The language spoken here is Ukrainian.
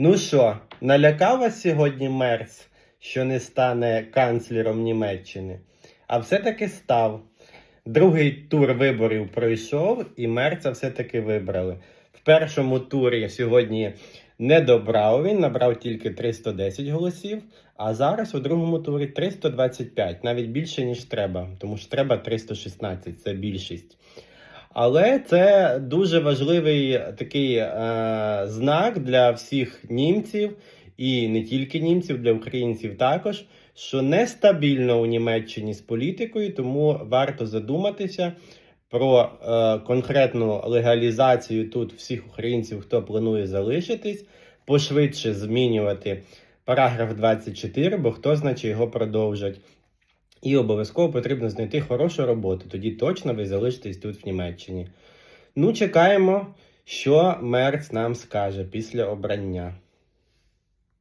Ну що, налякав вас сьогодні Мерц, що не стане канцлером Німеччини? А все-таки став. Другий тур виборів пройшов, і Мерца все-таки вибрали. В першому турі сьогодні не добрав він, набрав тільки 310 голосів, а зараз у другому турі 325, навіть більше, ніж треба, тому що треба 316, це більшість. Але це дуже важливий такий е, знак для всіх німців, і не тільки німців, для українців також, що нестабільно у Німеччині з політикою, тому варто задуматися про е, конкретну легалізацію тут всіх українців, хто планує залишитись, пошвидше змінювати параграф 24, бо хто значить його продовжать. І обов'язково потрібно знайти хорошу роботу. Тоді точно ви залишитесь тут в Німеччині. Ну, чекаємо, що Мерц нам скаже після обрання.